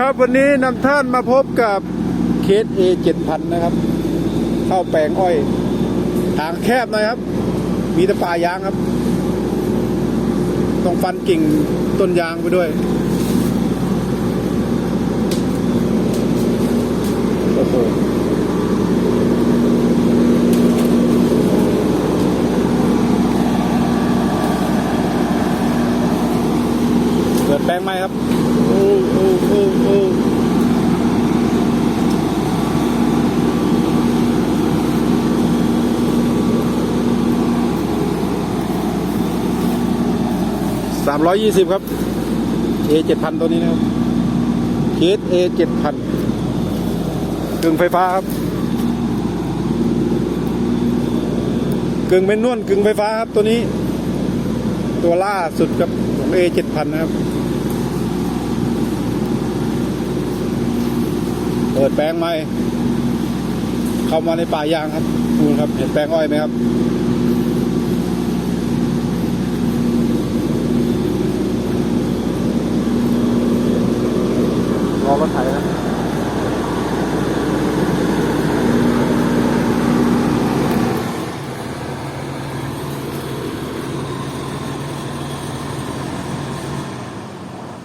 ครับวันนี้นำท่านมาพบกับเคส A 7000นะครับ เข้าแปลงอ้อยทางแคบหน่อยครับ มีต่ป่ายางครับ ต้องฟันกิ่งต้นยางไปด้วย โอ้โหเปิดแปลงไหมครับ โอ้โอ้โอ้โอ้สามร้อยยี่สิบครับ A เจ็ดพันตัวนี้นะครับเคส A เจ็ดพันกึ่งไฟฟ้าครับกึ่งเป็นนวลกึ่งไฟฟ้าครับตัวนี้ ตัวล่าสุดครับของ A เจ็ดพันนะครับ เปิ ดแปลงใหม่เข้ามาในป่ายางครับดูครับเห็นแปลงอ้อยไหมครับรอรถไถนะ